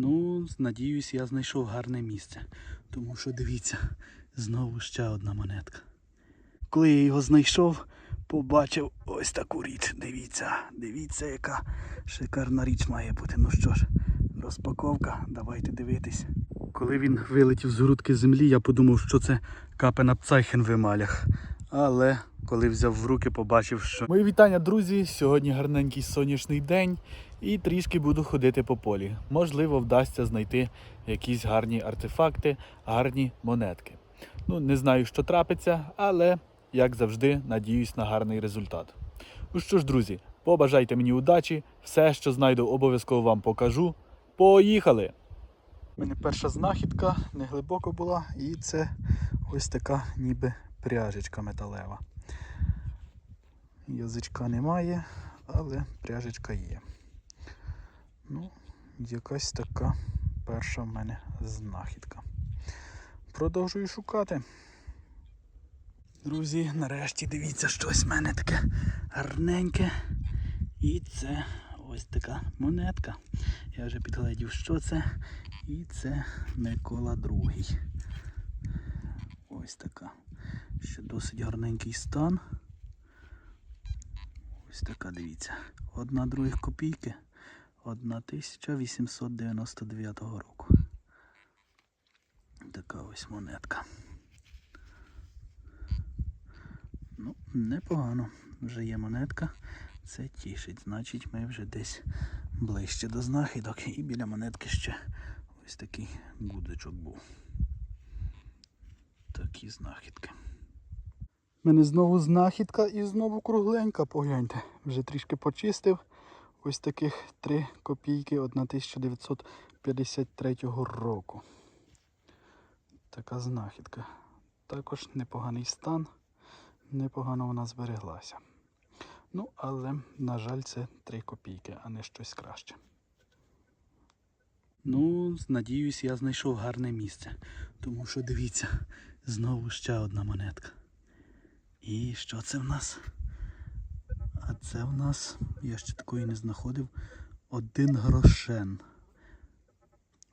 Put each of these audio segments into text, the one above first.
Ну, надіюсь, я знайшов гарне місце. Тому що дивіться, знову ще одна монетка. Коли я його знайшов, побачив ось таку річ. Дивіться, дивіться, яка шикарна річ має бути. Ну що ж, розпаковка, давайте дивитись. Коли він вилетів з грудки землі, я подумав, що це капена пцайхен в емалях. Але коли взяв в руки, побачив, що. Мої вітання, друзі! Сьогодні гарненький сонячний день і трішки буду ходити по полі. Можливо, вдасться знайти якісь гарні артефакти, гарні монетки. Ну, не знаю, що трапиться, але як завжди, надіюсь на гарний результат. Ну що ж, друзі, побажайте мені удачі, все, що знайду, обов'язково вам покажу. Поїхали! У мене перша знахідка не глибоко була, і це ось така ніби пряжечка металева. Язичка немає, але пряжечка є. Ну, якась така перша в мене знахідка. Продовжую шукати. Друзі, нарешті дивіться, щось в мене таке гарненьке. І це ось така монетка. Я вже підгледів, що це. І це Микола II. Ось така. Ще досить гарненький стан. Ось така, дивіться. Одна других копійки. 1899 року. Така ось монетка. Ну, непогано. Вже є монетка. Це тішить. Значить, ми вже десь ближче до знахідок. І біля монетки ще ось такий гудзичок був. Такі знахідки. У мене знову знахідка і знову кругленька, погляньте. Вже трішки почистив. Ось таких 3 копійки 1953 року. Така знахідка. Також непоганий стан. Непогано вона збереглася. Ну, але, на жаль, це 3 копійки, а не щось краще. Ну, надіюсь, я знайшов гарне місце. Тому що дивіться, знову ще одна монетка. І що це в нас? А це в нас, я ще такої не знаходив, один грошен.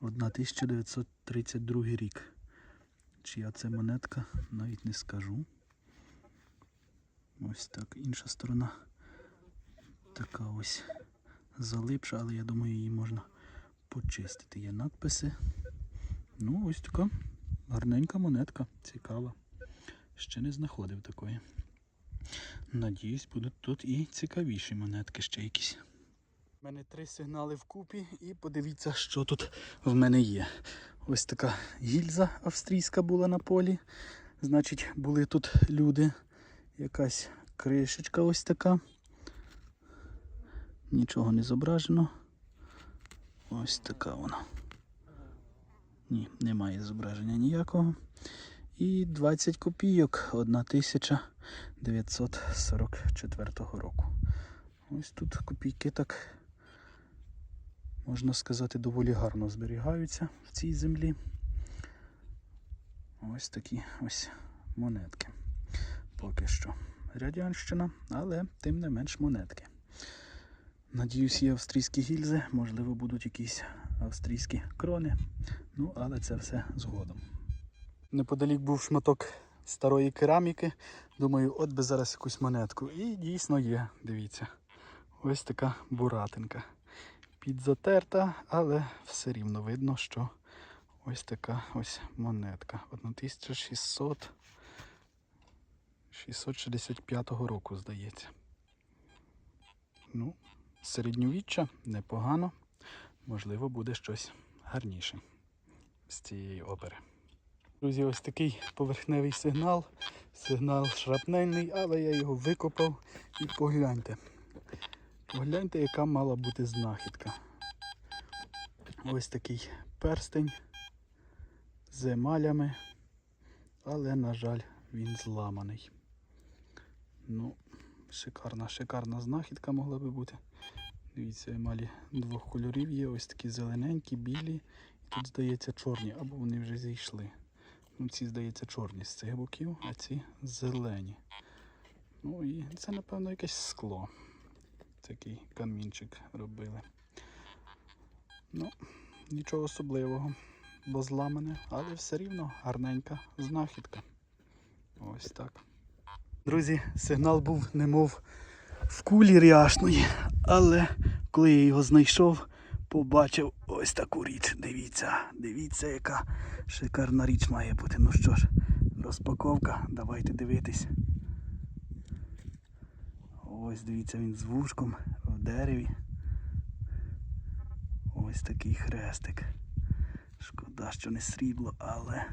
1932 рік. Чия це монетка, навіть не скажу. Ось так, інша сторона. Така ось залипша, але я думаю, її можна почистити. Є надписи. Ну, ось така гарненька монетка, цікава. Ще не знаходив такої. Надіюсь, будуть тут і цікавіші монетки ще якісь. У мене три сигнали вкупі і подивіться, що тут в мене є. Ось така гільза австрійська була на полі. Значить, були тут люди. Якась кришечка ось така. Нічого не зображено. Ось така вона. Ні, немає зображення ніякого. І 20 копійок 1944 року. Ось тут копійки так, можна сказати, доволі гарно зберігаються в цій землі. Ось такі ось монетки. Поки що радянщина, але тим не менш монетки. Надіюсь, є австрійські гільзи, можливо, будуть якісь австрійські крони. Ну, але це все згодом. Неподалік був шматок старої кераміки. Думаю, от би зараз якусь монетку. І дійсно є, дивіться. Ось така буратинка. Підзатерта, але все рівно видно, що ось така ось монетка. 1600 665 року, здається. Ну, середньовіччя непогано. Можливо, буде щось гарніше з цієї опери. Друзі, ось такий поверхневий сигнал. Сигнал шрапнельний, але я його викопав і погляньте. Погляньте, яка мала бути знахідка. Ось такий перстень з емалями, але, на жаль, він зламаний. Ну, шикарна, шикарна знахідка могла би бути. Дивіться, емалі двох кольорів є, ось такі зелененькі, білі. І тут, здається, чорні, або вони вже зійшли. Ну, ці, здається, чорні з цих боків, а ці зелені. Ну і це, напевно, якесь скло. Такий камінчик робили. Ну, нічого особливого, бо зламане, але все рівно гарненька знахідка. Ось так. Друзі, сигнал був немов в кулі ряшної, але коли я його знайшов, побачив ось таку річ. Дивіться, дивіться, яка шикарна річ має бути. Ну що ж, розпаковка, давайте дивитись. Ось дивіться, він з вушком в дереві. Ось такий хрестик. Шкода, що не срібло, але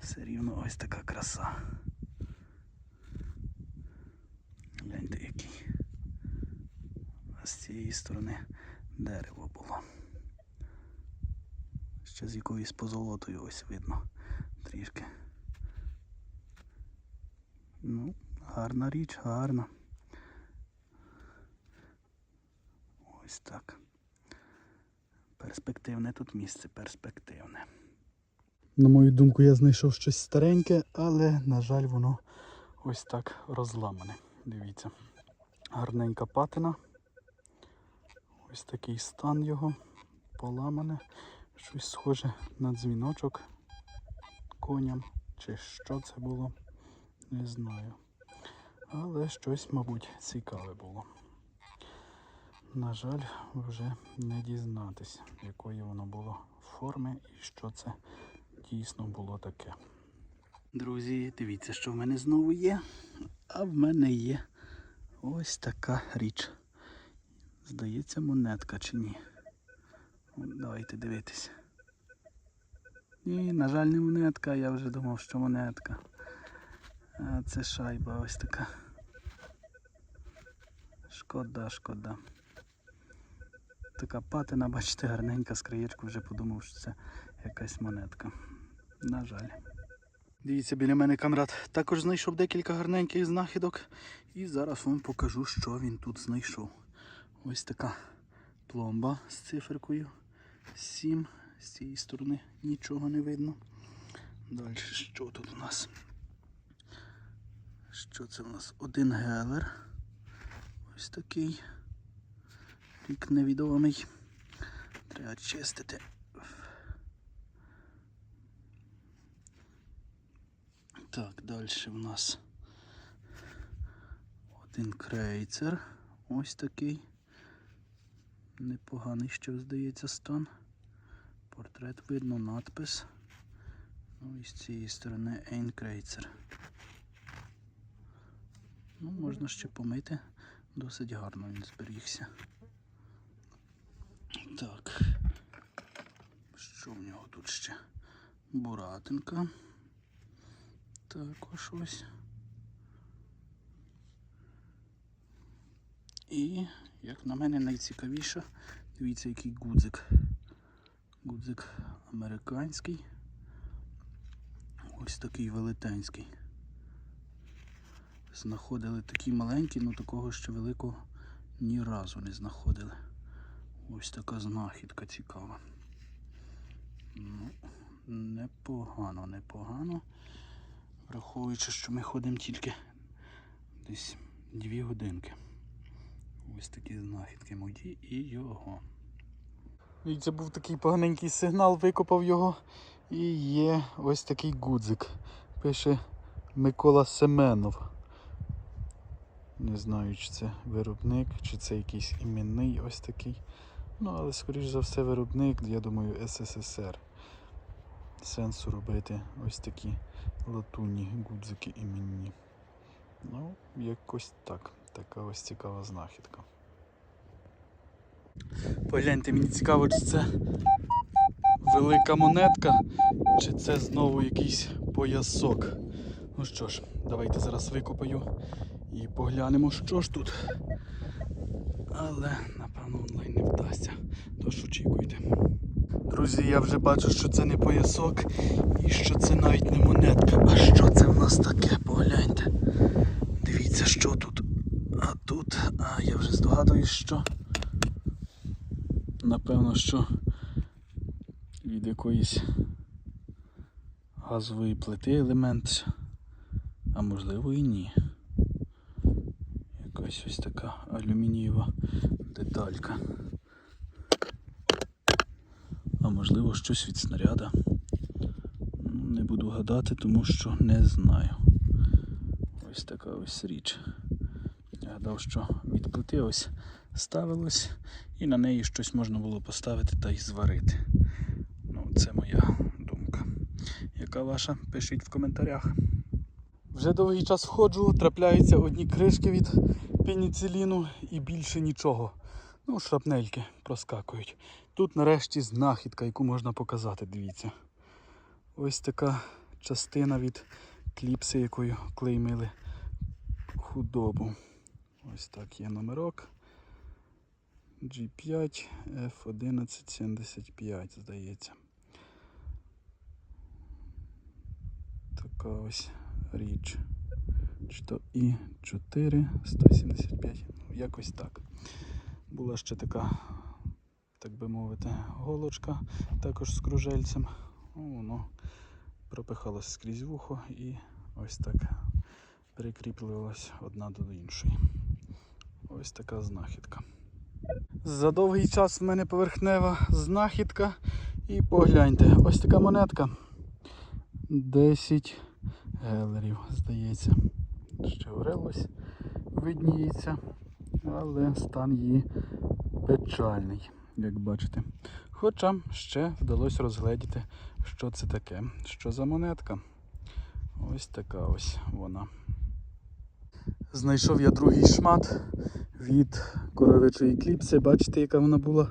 все рівно ось така краса. Гляньте який. А з цієї сторони дерево було. Ще з якоюсь позолотою ось видно трішки. Ну, гарна річ, гарна. Ось так. Перспективне тут місце, перспективне. На мою думку, я знайшов щось стареньке, але, на жаль, воно ось так розламане. Дивіться. Гарненька патина. Ось такий стан його. Поламане. Щось схоже на дзвіночок коням. Чи що це було, не знаю. Але щось, мабуть, цікаве було. На жаль, вже не дізнатися, якої воно було форми і що це дійсно було таке. Друзі, дивіться, що в мене знову є. А в мене є ось така річ. Здається, монетка чи ні. Давайте дивитися. Ні, на жаль, не монетка, я вже думав, що монетка. А це шайба ось така. Шкода, шкода. Така патина, бачите, гарненька з краєчку, вже подумав, що це якась монетка. На жаль. Дивіться, біля мене камрад також знайшов декілька гарненьких знахідок. І зараз вам покажу, що він тут знайшов. Ось така пломба з циферкою 7. З цієї сторони нічого не видно. Далі, що тут у нас? Що це у нас? Один гелер. Ось такий. Рік невідомий. Треба чистити. Так, далі в нас один крейцер. Ось такий. Непоганий, що здається, стан. Портрет видно, надпис. Ну і з цієї сторони Ейн Крейцер. Ну, можна ще помити. Досить гарно він зберігся. Так. Що в нього тут ще? Буратинка. Також ось. І, як на мене, найцікавіше, дивіться, який гудзик. Гудзик американський. Ось такий велетенський. Знаходили такі маленькі, але такого ще великого ні разу не знаходили. Ось така знахідка цікава. Ну, непогано, непогано. Враховуючи, що ми ходимо тільки десь дві годинки. Ось такі знахідки мої і його. І це був такий поганенький сигнал, викопав його. І є ось такий гудзик. Пише Микола Семенов. Не знаю, чи це виробник, чи це якийсь іменний ось такий. Ну, але скоріш за все виробник, я думаю, СССР. Сенсу робити ось такі латунні гудзики іменні. Ну, якось так. Така ось цікава знахідка. Погляньте, мені цікаво, чи це велика монетка, чи це знову якийсь поясок. Ну що ж, давайте зараз викопаю і поглянемо, що ж тут. Але, напевно, онлайн не вдасться. Тож очікуйте. Друзі, я вже бачу, що це не поясок і що це навіть не монетка. А що це в нас таке? Погляньте. Дивіться, що тут. А тут. А я вже здогадуюсь, що. Напевно, що від якоїсь газової плити елемент. А можливо і ні. Якась ось така алюмінієва деталька. А можливо щось від снаряда. Ну, Не буду гадати, тому що не знаю. Ось така ось річ. Гадав, що від ось ставилось, і на неї щось можна було поставити та й зварити. Ну, це моя думка. Яка ваша? Пишіть в коментарях. Вже довгий час входжу, трапляються одні кришки від пеніциліну і більше нічого. Ну, шрапнельки проскакують. Тут нарешті знахідка, яку можна показати, дивіться. Ось така частина від кліпси, якою клеймили худобу. Ось так є номерок. G5 F1175, здається. Така ось річ. Чи то і 4 175, ну якось так. Була ще така, так би мовити, голочка, також з кружельцем. Ну, воно пропихалось скрізь вухо і ось так прикріплювалось одна до іншої. Ось така знахідка. За довгий час в мене поверхнева знахідка. І погляньте, ось така монетка. 10 гелерів, здається. Ще орелось, видніється, але стан її печальний, як бачите. Хоча ще вдалося розгледіти, що це таке, що за монетка. Ось така ось вона. Знайшов я другий шмат від коровичої кліпси. Бачите, яка вона була?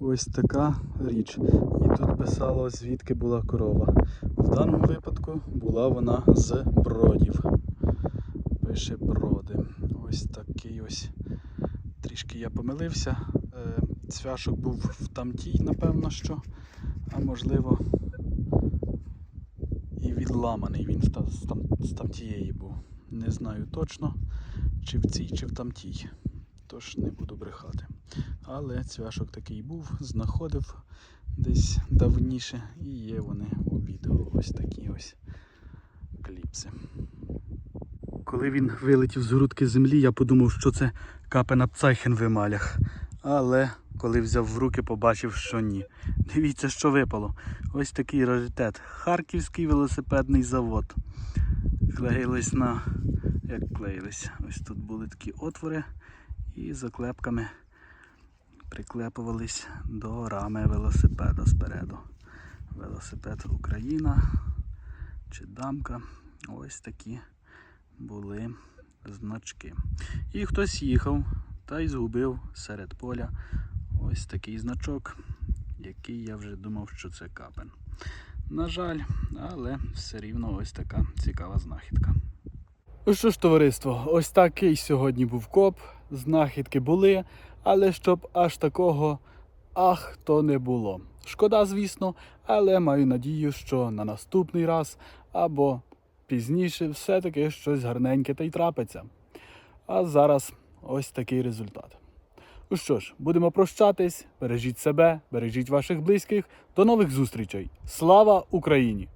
Ось така річ. І тут писало, звідки була корова. В даному випадку була вона з бродів. Пише броди. Ось такий ось. Трішки я помилився. Е, Цвяшок був в тамтій, напевно, що. А можливо і відламаний він з тамтієї був. Не знаю точно, чи в цій, чи в тамтій. Тож не буду брехати. Але цвяшок такий був, знаходив десь давніше і є вони у відео. Ось такі ось кліпси. Коли він вилетів з грудки землі, я подумав, що це капена Пцайхен в емалях. Але коли взяв в руки, побачив, що ні. Дивіться, що випало. Ось такий раритет. Харківський велосипедний завод. Клеїлись на. Як клеїлись? Ось тут були такі отвори і заклепками приклепувались до рами велосипеда спереду. Велосипед Україна чи дамка. Ось такі були значки. І хтось їхав та й згубив серед поля ось такий значок, який я вже думав, що це капен. На жаль, але все рівно ось така цікава знахідка. Ну що ж, товариство, ось такий сьогодні був коп. Знахідки були, але щоб аж такого ах то не було. Шкода, звісно, але маю надію, що на наступний раз або пізніше все-таки щось гарненьке та й трапиться. А зараз ось такий результат. Ну що ж, будемо прощатись. Бережіть себе, бережіть ваших близьких. До нових зустрічей. Слава Україні!